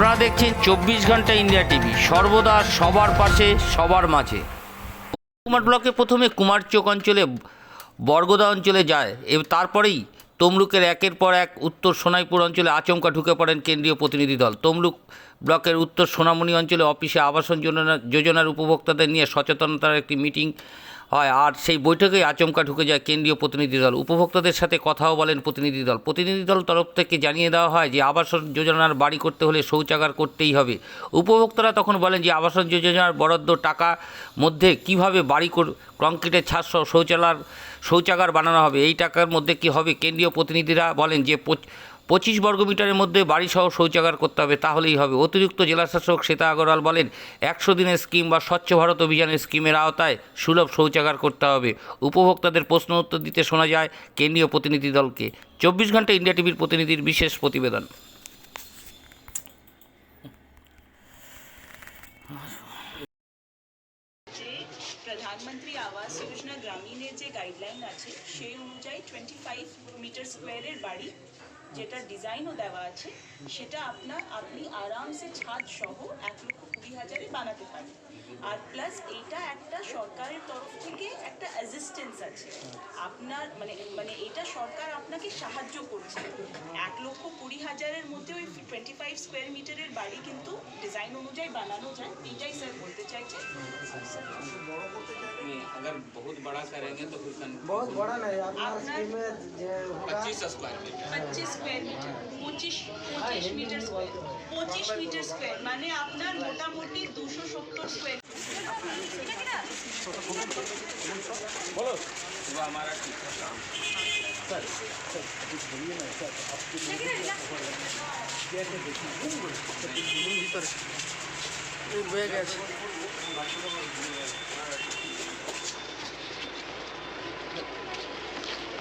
আপনারা দেখছেন চব্বিশ ঘণ্টা ইন্ডিয়া টিভি। সর্বদা সবার পাশে, সবার মাঝে। কুমার ব্লকে প্রথমে কুমারচক অঞ্চলে, বর্গদা অঞ্চলে যায়। এবং তারপরেই তমলুকের একের পর এক উত্তর সোনাইপুর অঞ্চলে আচমকা ঢুকে পড়েন কেন্দ্রীয় প্রতিনিধি দল। তমলুক ব্লকের উত্তর সোনামণি অঞ্চলে অফিসে আবাসন যোজনা যোজনার উপভোক্তাদের নিয়ে সচেতনতার একটি মিটিং হয়। আর সেই বৈঠকেই আচমকা ঢুকে যায় কেন্দ্রীয় প্রতিনিধি দল। উপভোক্তাদের সাথে কথাও বলেন প্রতিনিধি দল। প্রতিনিধি দল তরফ থেকে জানিয়ে দেওয়া হয় যে, আবাসন যোজনার বাড়ি করতে হলে শৌচাগার করতেই হবে। উপভোক্তারা তখন বলেন যে, আবাসন যোজনার বরাদ্দ টাকা মধ্যে কীভাবে বাড়ি কর- কংক্রিটের ছাদ শৌচালয়, শৌচাগার বানানো হবে? এই টাকার মধ্যে কি হবে? কেন্দ্রীয় প্রতিনিধিরা বলেন যে পঁচিশ বর্গমিটারের মধ্যে বাড়িসহ শৌচাগার করতে হবে, তাহলেই হবে। অতিরিক্ত জেলাশাসক শ্বেতা আগরওয়াল বলেন, একশো দিনের স্কিম বা স্বচ্ছ ভারত অভিযানের স্কিমের আওতায় সুলভ শৌচাগার করতে হবে। উপভোক্তাদের প্রশ্ন উত্তর দিতে শোনা যায় কেন্দ্রীয় প্রতিনিধি দলকে। চব্বিশ ঘণ্টা ইন্ডিয়া টিভির প্রতিনিধির বিশেষ প্রতিবেদন। যে গাইডলাইন আছে, সেই অনুযায়ী টোয়েন্টি ফাইভ মিটার স্কোয়ারের বাড়ি যেটা ডিজাইনও দেওয়া আছে, সেটা আপনার আপনি আরামসে ছাদ সহ এক লক্ষ কুড়ি হাজারে বানাতে পারেন। আর প্লাস এটা একটা সরকারের তরফ থেকে একটা অ্যাসিস্ট্যান্স আছে। আপনার মানে মানে এটা সরকার আপনাকে সাহায্য করছে। এক লক্ষ কুড়ি হাজারের মধ্যে ওই টোয়েন্টি ফাইভ স্কোয়ার মিটারের বাড়ি কিন্তু ডিজাইন অনুযায়ী বানানো যায় এইটাই স্যার বলতে চাইছে। में अगर बहुत बड़ा करेंगे तो बहुत बड़ा नहीं पच्चीस स्क्वायर मीटर पच्चीस स्क्वायर मीटर पच्चीस पच्चीस मीटर स्क्वायर पच्चीस मीटर स्क्वायर अपना मोटा मोटी दुशो सत्तर स्क्वायर बोलो वो हमारा सर सर कुछ बोलिए ना सर आपके कैसे देखिए सर बैग है